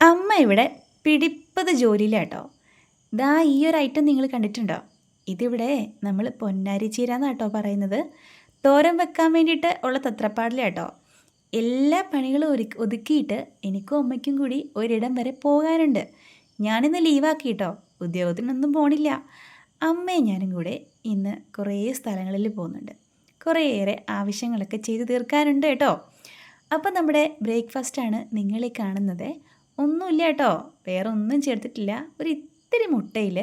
അമ്മ ഇവിടെ പിടിപ്പത് ജോലിയിലാട്ടോ ദാ ഈ ഒരു ഐറ്റം നിങ്ങൾ കണ്ടിട്ടുണ്ടോ? ഇതിവിടെ നമ്മൾ പൊന്നാരി ചീര എന്നാട്ടോ പറയുന്നത്. തോരൻ വെക്കാൻ വേണ്ടിയിട്ട് ഉള്ള തത്രപ്പാടിലാട്ടോ എല്ലാ പണികളും ഒരു ഒതുക്കിയിട്ട് എനിക്കും അമ്മയ്ക്കും കൂടി ഒരിടം വരെ പോകാനുണ്ട്. ഞാനിന്ന് ലീവാക്കിയിട്ടോ ഉദ്യോഗത്തിനൊന്നും പോണില്ല. അമ്മയും ഞാനും കൂടെ ഇന്ന് കുറേ സ്ഥലങ്ങളിൽ പോകുന്നുണ്ട്. കുറേയേറെ ആവശ്യങ്ങളൊക്കെ ചെയ്തു തീർക്കാനുണ്ട് കേട്ടോ അപ്പം നമ്മുടെ ബ്രേക്ക്ഫാസ്റ്റാണ് നിങ്ങളീ കാണുന്നത്. ഒന്നുമില്ല കേട്ടോ. വേറെ ഒന്നും ചേർത്തിട്ടില്ല. ഒരു ഇത്തിരി മുട്ടയിൽ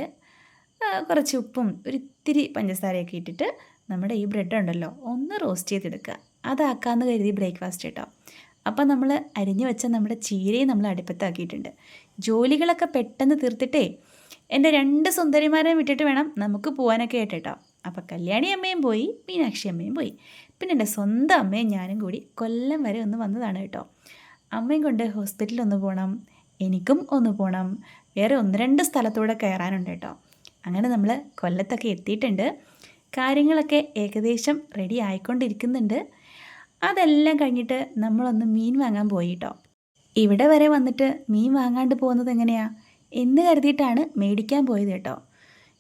കുറച്ച് ഉപ്പും ഒരു ഇത്തിരി പഞ്ചസാരയൊക്കെ ഇട്ടിട്ട് നമ്മുടെ ഈ ബ്രെഡ് ഉണ്ടല്ലോ ഒന്ന് റോസ്റ്റ് ചെയ്തെടുക്കുക. അതാക്കാമെന്ന് കരുതി ബ്രേക്ക്ഫാസ്റ്റ് കേട്ടോ. അപ്പം നമ്മൾ അരിഞ്ഞു വെച്ച നമ്മുടെ ചീരയും നമ്മൾ അടുപ്പത്താക്കിയിട്ടുണ്ട്. ജോലികളൊക്കെ പെട്ടെന്ന് തീർത്തിട്ടേ എന്റെ രണ്ട് സുന്ദരിമാരെ വിട്ടിട്ട് വേണം നമുക്ക് പോകാനൊക്കെ ആയിട്ട് കേട്ടോ. അപ്പോൾ കല്യാണി അമ്മയും പോയി മീനാക്ഷി അമ്മയും പോയി. പിന്നെ എന്റെ സ്വന്തം അമ്മയും ഞാനും കൂടി കൊല്ലം വരെ ഒന്ന് വന്നതാണ് കേട്ടോ. അമ്മയും കൊണ്ട് ഹോസ്പിറ്റലിൽ ഒന്ന് പോകണം എനിക്കും ഒന്ന് പോകണം വേറെ ഒന്ന് രണ്ട് സ്ഥലത്തൂടെ കയറാനുണ്ട് കേട്ടോ. അങ്ങനെ നമ്മൾ കൊല്ലത്തൊക്കെ എത്തിയിട്ടുണ്ട്. കാര്യങ്ങളൊക്കെ ഏകദേശം റെഡി ആയിക്കൊണ്ടിരിക്കുന്നുണ്ട്. അതെല്ലാം കഴിഞ്ഞിട്ട് നമ്മളൊന്ന് മീൻ വാങ്ങാൻ പോയി കേട്ടോ. ഇവിടെ വരെ വന്നിട്ട് മീൻ വാങ്ങാണ്ട് പോകുന്നത് എങ്ങനെയാ? എന്ന് കരുതിയിട്ടാണ് മേടിക്കാൻ പോയത് കേട്ടോ.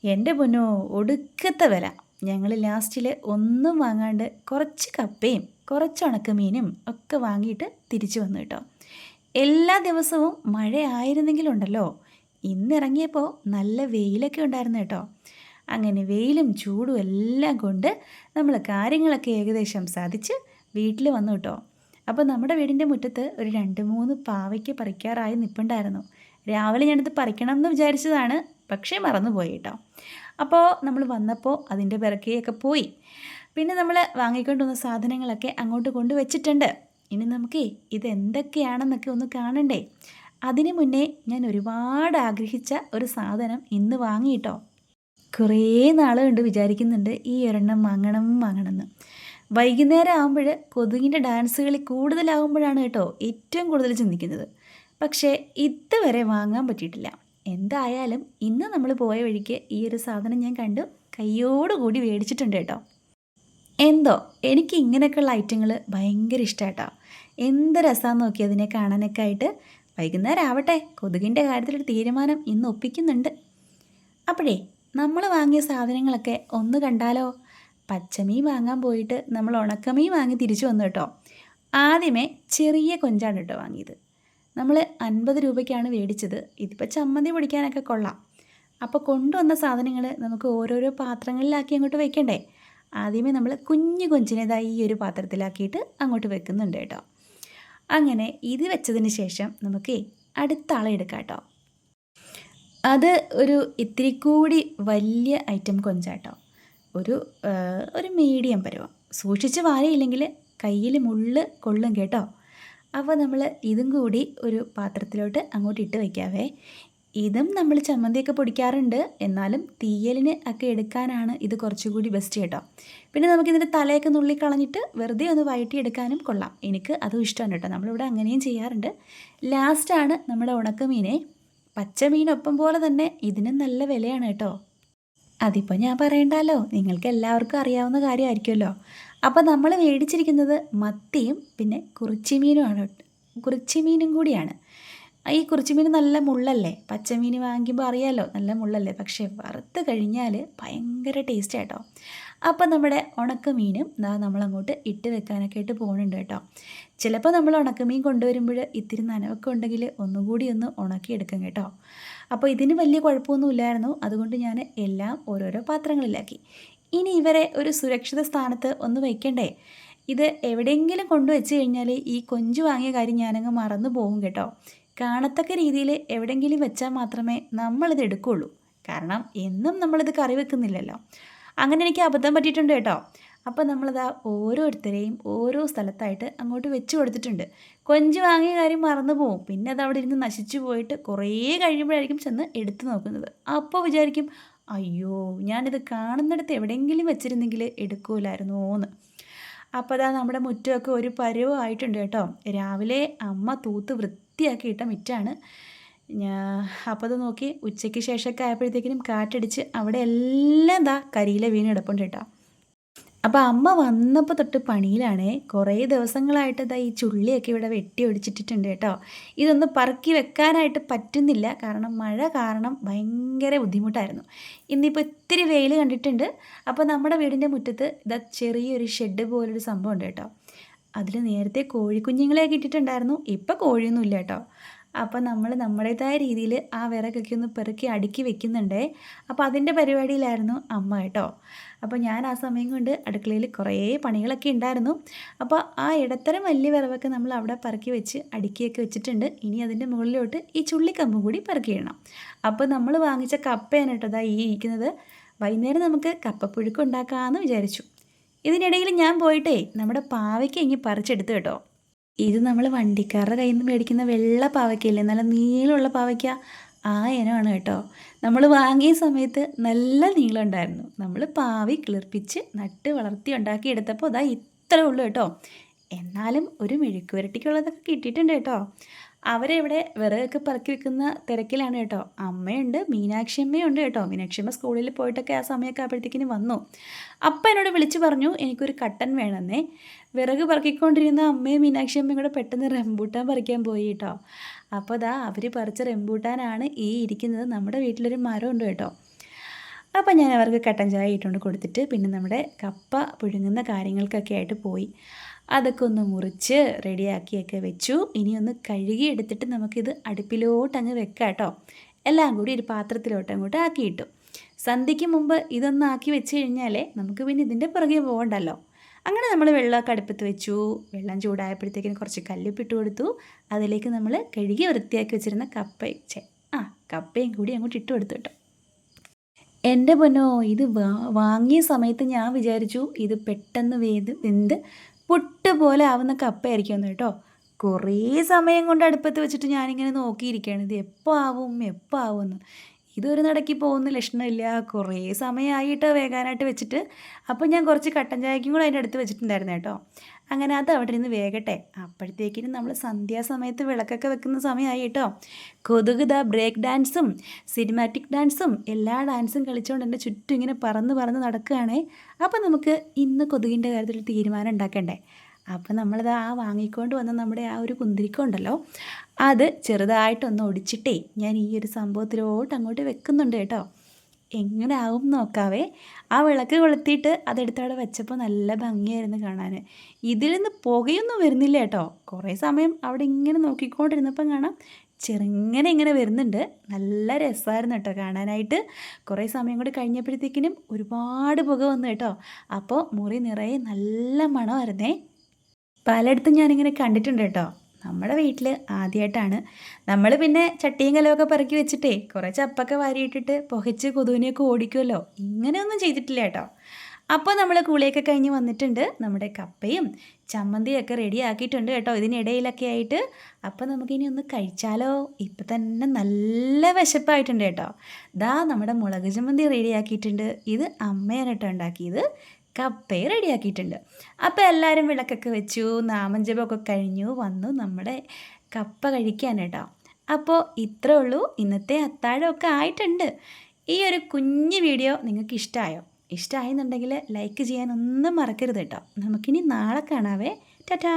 എന്റെ പൊന്നോ ഒടുക്കത്തെ വില. ഞങ്ങൾ ലാസ്റ്റിൽ ഒന്നും വാങ്ങാണ്ട് കുറച്ച് കപ്പയും കുറച്ച് ഉണക്കമീനും ഒക്കെ വാങ്ങിയിട്ട് തിരിച്ചു വന്നു കേട്ടോ. എല്ലാ ദിവസവും മഴ ആയിരുന്നെങ്കിലുണ്ടല്ലോ. ഇന്നിറങ്ങിയപ്പോൾ നല്ല വെയിലൊക്കെ ഉണ്ടായിരുന്നു കേട്ടോ. അങ്ങനെ വെയിലും ചൂടും എല്ലാം കൊണ്ട് നമ്മൾ കാര്യങ്ങളൊക്കെ ഏകദേശം സാധിച്ച് വീട്ടിൽ വന്നു കേട്ടോ. അപ്പോൾ നമ്മുടെ വീടിന്റെ മുറ്റത്ത് ഒരു രണ്ട് മൂന്ന് പാവയ്ക്ക് പറിക്കാറായി നിൽപ്പുണ്ടായിരുന്നു രാവിലെ ഞാനത് പറിക്കണം എന്ന് വിചാരിച്ചതാണ് പക്ഷേ മറന്നുപോയി കേട്ടോ. അപ്പോൾ നമ്മൾ വന്നപ്പോൾ അതിന്റെ പിറക്കെയൊക്കെ പോയി. പിന്നെ നമ്മൾ വാങ്ങിക്കൊണ്ട് വന്ന സാധനങ്ങളൊക്കെ അങ്ങോട്ട് കൊണ്ടുവച്ചിട്ടുണ്ട് ഇനി നമുക്ക് ഇതെന്തൊക്കെയാണെന്നൊക്കെ ഒന്ന് കാണണ്ടേ? അതിനു മുന്നേ ഞാൻ ഒരുപാട് ആഗ്രഹിച്ച ഒരു സാധനം ഇന്ന് വാങ്ങിയിട്ടോ. കുറേ നാളുകൊണ്ട് വിചാരിക്കുന്നുണ്ട് ഈ ഒരെണ്ണം വാങ്ങണം വാങ്ങണമെന്ന്. വൈകുന്നേരം ആകുമ്പോൾ കൊതുകിന്റെ ഡാൻസ് കളി കൂടുതലാകുമ്പോഴാണ് കേട്ടോ ഏറ്റവും കൂടുതൽ ചിന്തിക്കുന്നത്. പക്ഷേ ഇതുവരെ വാങ്ങാൻ പറ്റിയിട്ടില്ല. എന്തായാലും ഇന്ന് നമ്മൾ പോയ വഴിക്ക് ഈ ഒരു സാധനം ഞാൻ കണ്ടു. കയ്യോടുകൂടി മേടിച്ചിട്ടുണ്ട് കേട്ടോ. എന്തോ? എനിക്ക് ഇങ്ങനെയൊക്കെയുള്ള ഐറ്റങ്ങൾ ഭയങ്കര ഇഷ്ടമാട്ടോ എന്ത് രസമാണെന്ന് നോക്കി അതിനെ കാണാനൊക്കെ ആയിട്ട്. വൈകുന്നേരം ആവട്ടെ. കൊതുകിന്റെ കാര്യത്തിലൊരു തീരുമാനം ഇന്ന് ഒപ്പിക്കുന്നുണ്ട്. അപ്പോഴേ നമ്മൾ വാങ്ങിയ സാധനങ്ങളൊക്കെ ഒന്ന് കണ്ടാലോ? പച്ചമീൻ വാങ്ങാൻ പോയിട്ട് നമ്മൾ ഉണക്കമീൻ വാങ്ങി തിരിച്ചു വന്നു കേട്ടോ. ആദ്യമേ ചെറിയ കൊഞ്ചാണ് കേട്ടോ വാങ്ങിയത്. നമ്മൾ അൻപത് രൂപയ്ക്കാണ് മേടിച്ചത് ഇതിപ്പോൾ ചമ്മന്തി പൊടിക്കാനൊക്കെ കൊള്ളാം. അപ്പോൾ കൊണ്ടുവന്ന സാധനങ്ങൾ നമുക്ക് ഓരോരോ പാത്രങ്ങളിലാക്കി അങ്ങോട്ട് വെക്കണ്ടേ? ആദ്യമേ നമ്മൾ കുഞ്ഞു കൊഞ്ചിനേതായി ഈ ഒരു പാത്രത്തിലാക്കിയിട്ട് അങ്ങോട്ട് വെക്കുന്നുണ്ട് കേട്ടോ. അങ്ങനെ ഇത് വെച്ചതിന് ശേഷം നമുക്ക് അടുത്ത ആളെ എടുക്കാം കേട്ടോ. അത് ഒരു ഇത്തിരി കൂടി വലിയ ഐറ്റം കൊഞ്ചാട്ടോ. ഒരു ഒരു മീഡിയം പരുവം. സൂക്ഷിച്ച് വാരയില്ലെങ്കിൽ കയ്യിൽ മുള്ള് കൊള്ളും കേട്ടോ. അപ്പോൾ നമ്മൾ ഇതും കൂടി ഒരു പാത്രത്തിലോട്ട് അങ്ങോട്ട് ഇട്ട് വയ്ക്കാവേ. ഇതും നമ്മൾ ചമ്മന്തിയൊക്കെ പൊടിക്കാറുണ്ട്. എന്നാലും തീയലിന് ഒക്കെ എടുക്കാനാണ് ഇത് കുറച്ചുകൂടി ബെസ്റ്റ് കേട്ടോ. പിന്നെ നമുക്കിതിന്റെ തലയൊക്കെ നുള്ളി കളഞ്ഞിട്ട് വെറുതെ ഒന്ന് വയറ്റിയെടുക്കാനും കൊള്ളാം. എനിക്ക് അതും ഇഷ്ടമാണ് കേട്ടോ. നമ്മളിവിടെ അങ്ങനെയും ചെയ്യാറുണ്ട്. ലാസ്റ്റാണ് നമ്മുടെ ഉണക്കമീനെ. പച്ചമീനൊപ്പം പോലെ തന്നെ ഇതിനും നല്ല വിലയാണ് കേട്ടോ. അതിപ്പോൾ ഞാൻ പറയണ്ടല്ലോ നിങ്ങൾക്ക് എല്ലാവർക്കും അറിയാവുന്ന കാര്യമായിരിക്കുമല്ലോ. അപ്പോൾ നമ്മൾ മേടിച്ചിരിക്കുന്നത് മത്തിയും പിന്നെ കുറിച്ചിമീനുമാണ്. കുറിച്ചിമീനും കൂടിയാണ്. ഈ കുറിച്ചിമീൻ നല്ല മുള്ളല്ലേ? പച്ചമീൻ വാങ്ങിക്കുമ്പോൾ അറിയാമല്ലോ നല്ല മുള്ളല്ലേ? പക്ഷേ വറുത്ത് കഴിഞ്ഞാൽ ഭയങ്കര ടേസ്റ്റ് കേട്ടോ അപ്പം നമ്മുടെ ഉണക്കമീനും ഇതാ നമ്മളങ്ങോട്ട് ഇട്ട് വെക്കാനൊക്കെ ആയിട്ട് പോകുന്നുണ്ട് കേട്ടോ. ചിലപ്പോൾ നമ്മൾ ഉണക്കമീൻ കൊണ്ടുവരുമ്പോൾ ഇത്തിരി നനവൊക്കെ ഉണ്ടെങ്കിൽ ഒന്നുകൂടി ഒന്ന് ഉണക്കിയെടുക്കും കേട്ടോ. അപ്പോൾ ഇതിന് വലിയ കുഴപ്പമൊന്നുമില്ലായിരുന്നു. അതുകൊണ്ട് ഞാൻ എല്ലാം ഓരോരോ പാത്രങ്ങളിലാക്കി. ഇനി ഇവരെ ഒരു സുരക്ഷിത സ്ഥാനത്ത് ഒന്ന് വയ്ക്കണ്ടേ ഇത് എവിടെയെങ്കിലും കൊണ്ടുവച്ച് കഴിഞ്ഞാൽ ഈ കൊഞ്ചു വാങ്ങിയ കാര്യം ഞാനങ്ങ് മറന്നു പോകും കേട്ടോ. കാണത്തക്ക രീതിയിൽ എവിടെയെങ്കിലും വെച്ചാൽ മാത്രമേ നമ്മളിത് എടുക്കുകയുള്ളൂ. കാരണം എന്നും നമ്മളിത് കറി വെക്കുന്നില്ലല്ലോ. അങ്ങനെ എനിക്ക് അബദ്ധം പറ്റിയിട്ടുണ്ട് കേട്ടോ. അപ്പോൾ നമ്മളിത് ഓരോരുത്തരെയും ഓരോ സ്ഥലത്തായിട്ട് അങ്ങോട്ട് വെച്ച് കൊടുത്തിട്ടുണ്ട്. കൊഞ്ച് വാങ്ങിയ കാര്യം മറന്നു പോകും പിന്നെ അത് അവിടെ ഇരുന്ന് നശിച്ചു പോയിട്ട് കുറേ കഴിയുമ്പോഴായിരിക്കും ചെന്ന് എടുത്തു നോക്കുന്നത്. അപ്പോൾ വിചാരിക്കും അയ്യോ ഞാനിത് കാണുന്നിടത്ത് എവിടെയെങ്കിലും വെച്ചിരുന്നെങ്കിൽ എടുക്കൂലായിരുന്നോ എന്ന്. അപ്പോൾ അതാ നമ്മുടെ മുറ്റമൊക്കെ ഒരു പരുവമായിട്ടുണ്ട് കേട്ടോ. രാവിലെ അമ്മ തൂത്ത് വൃത്തിയാക്കി ഇട്ട മിറ്റാണ്. അപ്പോൾ അത് നോക്കി ഉച്ചയ്ക്ക് ശേഷമൊക്കെ ആയപ്പോഴത്തേക്കിനും കാറ്റടിച്ച് അവിടെ എല്ലാം എന്താ കരിയില വീണ് കിടപ്പുണ്ട് കേട്ടോ അപ്പോൾ അമ്മ വന്നപ്പോൾ തൊട്ട് പണിയിലാണേ. കുറേ ദിവസങ്ങളായിട്ട് ഇതാ ഈ ചുള്ളിയൊക്കെ ഇവിടെ വെട്ടി ഒടിച്ചിട്ടിട്ടുണ്ട് കേട്ടോ. ഇതൊന്ന് പറക്കി വെക്കാനായിട്ട് പറ്റുന്നില്ല. കാരണം മഴ കാരണം ഭയങ്കര ബുദ്ധിമുട്ടായിരുന്നു. ഇന്നിപ്പോൾ ഇത്തിരി വെയിൽ കണ്ടിട്ടുണ്ട്. അപ്പോൾ നമ്മുടെ വീടിന്റെ മുറ്റത്ത് ഇതാ ചെറിയൊരു ഷെഡ് പോലൊരു സംഭവം ഉണ്ട് കേട്ടോ. അതിൽ നേരത്തെ കോഴിക്കുഞ്ഞുങ്ങളെ കിട്ടിയിട്ടുണ്ടായിരുന്നു. ഇപ്പോൾ കോഴിയൊന്നുമില്ല കേട്ടോ. അപ്പോൾ നമ്മൾ നമ്മുടേതായ രീതിയിൽ ആ വിറകൊക്കെ ഒന്ന് പെറുക്കി അടുക്കി വെക്കുന്നുണ്ടേ. അപ്പോൾ അതിന്റെ പരിപാടിയിലായിരുന്നു അമ്മ കേട്ടോ. അപ്പോൾ ഞാൻ ആ സമയം കൊണ്ട് അടുക്കളയിൽ കുറേ പണികളൊക്കെ ഉണ്ടായിരുന്നു. അപ്പോൾ ആ ഇടത്തരം വലിയ വിറവൊക്കെ നമ്മൾ അവിടെ പറക്കി വെച്ച് അടുക്കിയൊക്കെ വെച്ചിട്ടുണ്ട്. ഇനി അതിന്റെ മുകളിലോട്ട് ഈ ചുള്ളിക്കമ്പും കൂടി പറക്കി ഇടണം. അപ്പോൾ നമ്മൾ വാങ്ങിച്ച കപ്പയാണ് കേട്ടോ ഈ ഇരിക്കുന്നത്. വൈകുന്നേരം നമുക്ക് കപ്പപ്പുഴുക്ക് ഉണ്ടാക്കാമെന്ന് വിചാരിച്ചു. ഇതിനിടയിൽ ഞാൻ പോയിട്ടേ നമ്മുടെ പാവയ്ക്ക് ഇങ്ങി പറിച്ചെടുത്ത് കേട്ടോ. ഇത് നമ്മൾ വണ്ടിക്കാരുടെ കയ്യിൽ നിന്ന് മേടിക്കുന്ന വെള്ള പാവയ്ക്കയില്ലേ? നല്ല നീളമുള്ള പാവയ്ക്ക. ആ ഇനമാണ് കേട്ടോ. നമ്മൾ വാങ്ങിയ സമയത്ത് നല്ല നീളം ഉണ്ടായിരുന്നു നമ്മൾ പാവി കിളിർപ്പിച്ച് നട്ട് വളർത്തി ഉണ്ടാക്കി എടുത്തപ്പോൾ അതാ ഇത്രേ ഉള്ളൂ കേട്ടോ. എന്നാലും ഒരു മെഴുക്കുവരട്ടിക്കുള്ളതൊക്കെ കിട്ടിയിട്ടുണ്ട് കേട്ടോ. അവരെവിടെ വിറകൊക്കെ പറക്കി വെക്കുന്ന തിരക്കിലാണ് കേട്ടോ. അമ്മയുണ്ട് മീനാക്ഷി അമ്മയുണ്ട് കേട്ടോ. മീനാക്ഷി അമ്മ സ്കൂളിൽ പോയിട്ടൊക്കെ ആ സമയമൊക്കെ ആയപ്പോഴത്തേക്കിന് വന്നു. അപ്പം എന്നോട് വിളിച്ച് പറഞ്ഞു എനിക്കൊരു കട്ടൻ വേണമെന്നേ. വിറക് പറക്കിക്കൊണ്ടിരുന്ന അമ്മയും മീനാക്ഷി അമ്മയും കൂടെ പെട്ടെന്ന് റംബൂട്ടാൻ പറിക്കാൻ പോയി കേട്ടോ. അപ്പോൾ അതാ അവർ പറിച്ച റെമ്പൂട്ടാനാണ് ഈ ഇരിക്കുന്നത്. നമ്മുടെ വീട്ടിലൊരു മരം ഉണ്ട് കേട്ടോ. അപ്പം ഞാൻ അവർക്ക് കട്ടൻ ചായ ഇട്ടുകൊണ്ട് കൊടുത്തിട്ട് പിന്നെ നമ്മുടെ കപ്പ പുഴുങ്ങുന്ന കാര്യങ്ങൾക്കൊക്കെ ആയിട്ട് പോയി. അതൊക്കെ ഒന്ന് മുറിച്ച് റെഡിയാക്കിയൊക്കെ വെച്ചു. ഇനി ഒന്ന് കഴുകി എടുത്തിട്ട് നമുക്കിത് അടുപ്പിലോട്ട് അങ്ങ് വെക്കാം കേട്ടോ. എല്ലാം കൂടി ഒരു പാത്രത്തിലോട്ട് അങ്ങോട്ട് ആക്കിയിട്ടു സന്ധ്യയ്ക്ക് മുമ്പ് ഇതൊന്ന് ആക്കി വെച്ച് കഴിഞ്ഞാലേ നമുക്ക് പിന്നെ ഇതിന്റെ പുറകെ പോകണ്ടല്ലോ. അങ്ങനെ നമ്മൾ വെള്ളമൊക്കെ അടുപ്പത്ത് വെച്ചു. വെള്ളം ചൂടായപ്പോഴത്തേക്കിന് കുറച്ച് കല്ലുപ്പിട്ട് കൊടുത്തു. അതിലേക്ക് നമ്മൾ കഴുകി വൃത്തിയാക്കി വെച്ചിരുന്ന കപ്പ ആ കപ്പയും കൂടി അങ്ങോട്ട് ഇട്ട് കൊടുത്തു കേട്ടോ. എന്റെ പൊന്നോ ഇത് വാങ്ങിയ സമയത്ത് ഞാൻ വിചാരിച്ചു ഇത് പെട്ടെന്ന് വേത് വെന്ത് പുട്ട് പോലെ ആവുന്ന കപ്പയായിരിക്കും കേട്ടോ. കുറേ സമയം കൊണ്ട് അടുപ്പത്ത് വെച്ചിട്ട് ഞാനിങ്ങനെ നോക്കിയിരിക്കുകയാണ്. ഇത് എപ്പോൾ ആവും എപ്പോൾ ആവുമെന്ന്. ഇതൊരു നടക്കി പോകുന്ന ലക്ഷണമില്ല. കുറേ സമയമായിട്ട് വേകാനായിട്ട് വെച്ചിട്ട്. അപ്പോൾ ഞാൻ കുറച്ച് കട്ടൻ ചായക്കും കൂടെ അതിന്റെ അടുത്ത് വെച്ചിട്ടുണ്ടായിരുന്നു കേട്ടോ. അങ്ങനെ അത് അവിടെ ഇരുന്ന് വേകട്ടെ അപ്പോഴത്തേക്കിനും നമ്മൾ സന്ധ്യാസമയത്ത് വിളക്കൊക്കെ വെക്കുന്ന സമയമായി കേട്ടോ. കൊതുക് ദ ബ്രേക്ക് ഡാൻസും സിനിമാറ്റിക് ഡാൻസും എല്ലാ ഡാൻസും കളിച്ചുകൊണ്ട് എന്റെ ചുറ്റും ഇങ്ങനെ പറന്ന് പറന്ന് നടക്കുകയാണേ. അപ്പോൾ നമുക്ക് ഇന്ന് കൊതുകിന്റെ കാര്യത്തിൽ തീരുമാനം ഉണ്ടാക്കണ്ടേ? അപ്പോൾ നമ്മളത് ആ വാങ്ങിക്കൊണ്ട് വന്ന നമ്മുടെ ആ ഒരു കുന്തിരിക്കം ഉണ്ടല്ലോ അത് ചെറുതായിട്ടൊന്ന് ഒടിച്ചിട്ടേ ഞാൻ ഈ ഒരു സംഭവത്തിലോട്ട് അങ്ങോട്ട് വെക്കുന്നുണ്ട് കേട്ടോ. എങ്ങനെ ആവും നോക്കാവേ. ആ വിളക്ക് കൊളുത്തിയിട്ട് അതെടുത്ത് അവിടെ വെച്ചപ്പോൾ നല്ല ഭംഗിയായിരുന്നു കാണാൻ ഇതിൽ നിന്ന് പുകയൊന്നും വരുന്നില്ല കേട്ടോ. കുറേ സമയം അവിടെ ഇങ്ങനെ നോക്കിക്കൊണ്ടിരുന്നപ്പം കാണാം ചെറുങ്ങനെ ഇങ്ങനെ വരുന്നുണ്ട്. നല്ല രസമായിരുന്നു കേട്ടോ കാണാനായിട്ട്. കുറേ സമയം കൂടി കഴിഞ്ഞപ്പോഴത്തേക്കിനും ഒരുപാട് പുക വന്നു കേട്ടോ. അപ്പോൾ മുറി നിറയെ നല്ല മണമായിരുന്നേ. പലയിടത്തും ഞാനിങ്ങനെ കണ്ടിട്ടുണ്ട് കേട്ടോ. നമ്മുടെ വീട്ടിൽ ആദ്യമായിട്ടാണ് നമ്മൾ പിന്നെ ചട്ടിയും കലമൊക്കെ പറക്കി വെച്ചിട്ടേ കുറേ ചപ്പൊക്കെ വാരിയിട്ടിട്ട് പുകച്ച് കൊതുവിനെയൊക്കെ ഓടിക്കുമല്ലോ ഇങ്ങനെയൊന്നും ചെയ്തിട്ടില്ല കേട്ടോ. അപ്പോൾ നമ്മൾ കുളിയൊക്കെ കഴിഞ്ഞ് വന്നിട്ടുണ്ട്. നമ്മുടെ കപ്പയും ചമ്മന്തിയൊക്കെ റെഡി ആക്കിയിട്ടുണ്ട് കേട്ടോ. ഇതിനിടയിലൊക്കെ ആയിട്ട്. അപ്പോൾ നമുക്കിനി ഒന്ന് കഴിച്ചാലോ? ഇപ്പം തന്നെ നല്ല വിശപ്പായിട്ടുണ്ട് കേട്ടോ. ദാ നമ്മുടെ മുളക് ചമ്മന്തി റെഡി ആക്കിയിട്ടുണ്ട്. ഇത് അമ്മയാണ് കേട്ടോ ഉണ്ടാക്കിയത്. കപ്പയും റെഡിയാക്കിയിട്ടുണ്ട്. അപ്പോൾ എല്ലാവരും വിളക്കൊക്കെ വെച്ചു നാമഞ്ചപമൊക്കെ കഴിഞ്ഞു വന്നു നമ്മുടെ കപ്പ കഴിക്കാൻ കേട്ടോ. അപ്പോൾ ഇത്രേ ഉള്ളൂ. ഇന്നത്തെ അത്താഴമൊക്കെ ആയിട്ടുണ്ട്. ഈ ഒരു കുഞ്ഞ് വീഡിയോ നിങ്ങൾക്ക് ഇഷ്ടമായോ ഇഷ്ടമായെന്നുണ്ടെങ്കിൽ ലൈക്ക് ചെയ്യാനൊന്നും മറക്കരുത് കേട്ടോ. നമുക്കിനി നാളെ കാണാവേ. ടാറ്റാ.